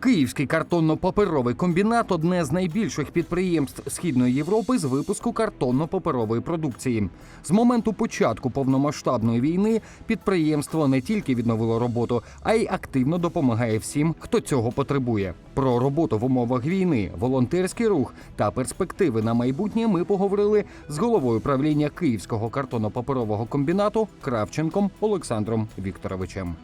Київський картонно-паперовий комбінат одне з найбільших підприємств Східної Європи з випуску картонно-паперової продукції. З моменту початку повномасштабної війни підприємство не тільки відновило роботу, а й активно допомагає всім, хто цього потребує. Про роботу в умовах війни, волонтерський рух та перспективи на майбутнє ми поговорили з головою правління Київського картонно-паперового комбінату Кравченком Олександром Вікторовичем.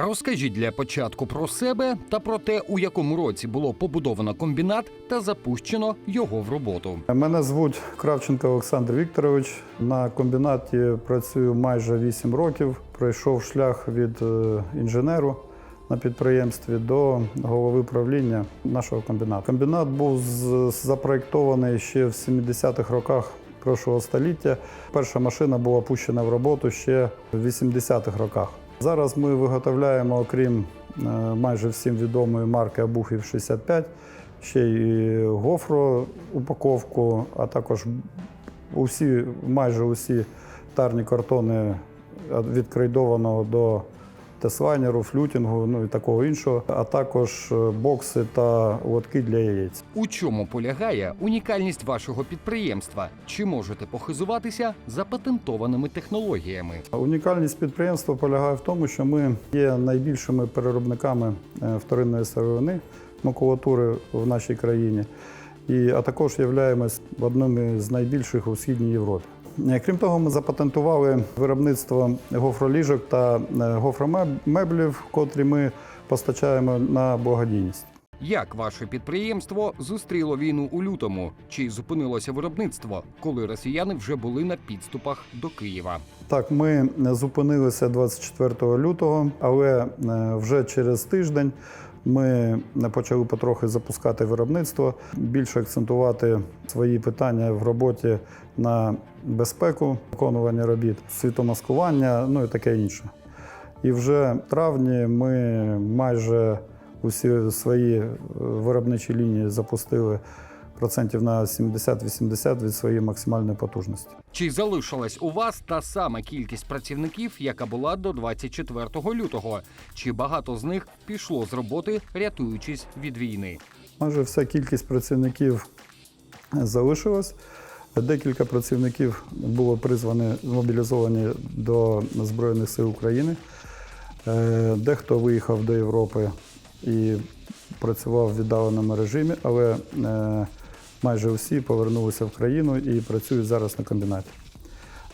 Розкажіть для початку про себе та про те, у якому році було побудовано комбінат та запущено його в роботу. Мене звуть Кравченко Олександр Вікторович. На комбінаті працюю майже 8 років. Пройшов шлях від е, інженеру на підприємстві до голови правління нашого комбінату. Комбінат був запроєктований ще в 70-х роках прошлого століття. Перша машина була пущена в роботу ще в 80-х роках. Зараз ми виготовляємо, окрім е, майже всім відомої марки Абухів 65, ще й гофро упаковку, а також усі, майже усі тарні картони від крейдованого до теслайнеру, флютінгу, ну і такого іншого, а також е, бокси та лотки для яєць. У чому полягає унікальність вашого підприємства? Чи можете похизуватися запатентованими технологіями? Унікальність підприємства полягає в тому, що ми є найбільшими переробниками е, вторинної сировини макулатури в нашій країні, і, а також являємось одним з найбільших у Східній Європі. Е, Крім того, ми запатентували виробництво гофроліжок та е, гофромеблів, котрі ми постачаємо на благодійність. Як ваше підприємство зустріло війну у лютому? Чи зупинилося виробництво, коли росіяни вже були на підступах до Києва? Так, ми зупинилися 24 лютого, але е, вже через тиждень ми почали потрохи запускати виробництво, більше акцентувати свої питання в роботі на безпеку, виконування робіт, світомаскування, ну і таке інше. І вже в травні ми майже усі свої е, виробничі лінії запустили процентів на 70-80 від своєї максимальної потужності. Чи залишилась у вас та сама кількість працівників, яка була до 24 лютого? Чи багато з них пішло з роботи, рятуючись від війни? Майже вся кількість працівників залишилась. Декілька працівників було призвані, мобілізовані до Збройних сил України. Е, Дехто виїхав до Європи і працював в віддаленому режимі, але е, майже всі повернулися в країну і працюють зараз на комбінаті.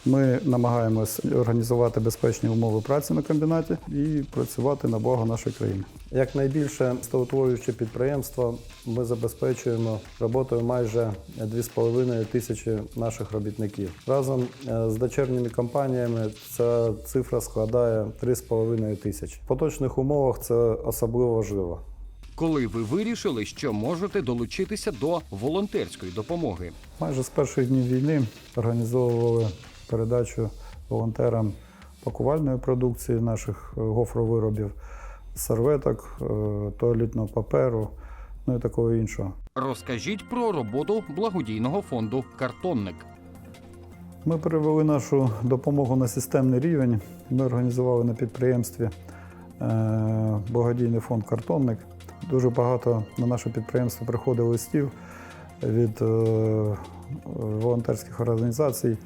Ми намагаємось організувати безпечні умови праці на комбінаті і працювати на благо нашої країни. Як найбільше стовутворююче підприємство, ми забезпечуємо роботою майже 2,5 тисячі наших робітників. Разом е, з дочерніми компаніями ця цифра складає 3,5 тисячі. В поточних умовах це особливо важливо. Коли ви вирішили, що можете долучитися до волонтерської допомоги? Майже з перших днів війни організовували передачу волонтерам пакувальної продукції наших е, гофровиробів, серветок, е, туалетного паперу, ну і такого іншого. Розкажіть про роботу благодійного фонду Картонник. Ми перевели нашу допомогу на системний рівень. Ми організували на підприємстві е, благодійний фонд Картонник. Дуже багато на наше підприємство приходить листів від е, волонтерських організацій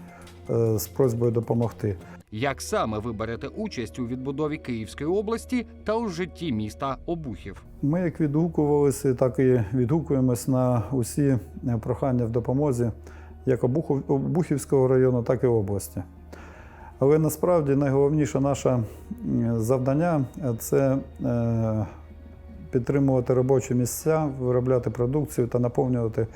е, з просьбою допомогти. Як саме ви берете участь у відбудові Київської області та у житті міста Обухів? Ми як відгукувалися, так і відгукуємось на усі прохання в допомозі як Обухівського району, так і області. Але насправді найголовніше наше завдання це е, підтримувати робочі місця, виробляти продукцію та наповнювати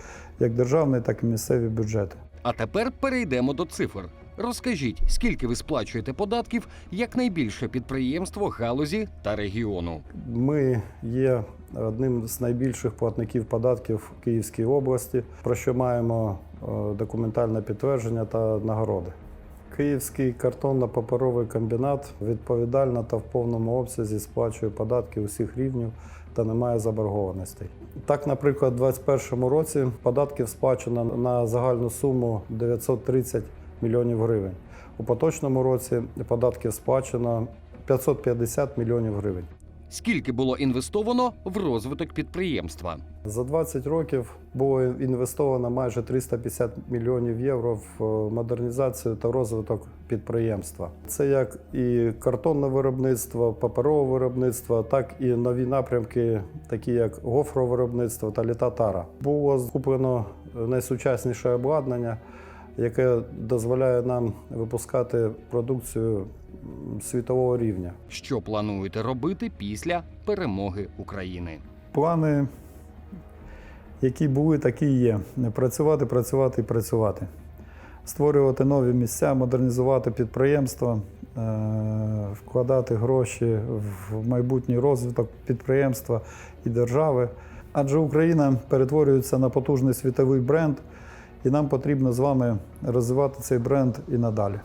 як державний, так і місцеві бюджети. А тепер перейдемо до цифр. Розкажіть, скільки ви сплачуєте податків як найбільше підприємство галузі та регіону? Ми є одним з найбільших платників податків в Київській області, про що маємо е, документальне підтвердження та нагороди. Київський картонно-паперовий комбінат відповідально та в повному обсязі сплачує податки усіх рівнів та не має заборгованостей. Так, наприклад, у 2021 році податків сплачено на загальну суму 930 мільйонів гривень. У поточному році податків сплачено 550 мільйонів гривень. Скільки було інвестовано в розвиток підприємства? За 20 років було інвестовано майже 350 мільйонів євро в е, модернізацію та розвиток підприємства. Це як і картонне виробництво, паперове виробництво, так і нові напрямки, такі як гофровиробництво та літатара. Було куплено найсучасніше обладнання, яке дозволяє нам випускати продукцію світового рівня. Що плануєте робити після перемоги України? Плани, які були, такі і є. Працювати, працювати і працювати. Створювати нові місця, модернізувати підприємства, е, вкладати гроші в майбутній розвиток підприємства і держави. Адже Україна перетворюється на потужний світовий бренд, і нам потрібно з вами розвивати цей бренд і надалі.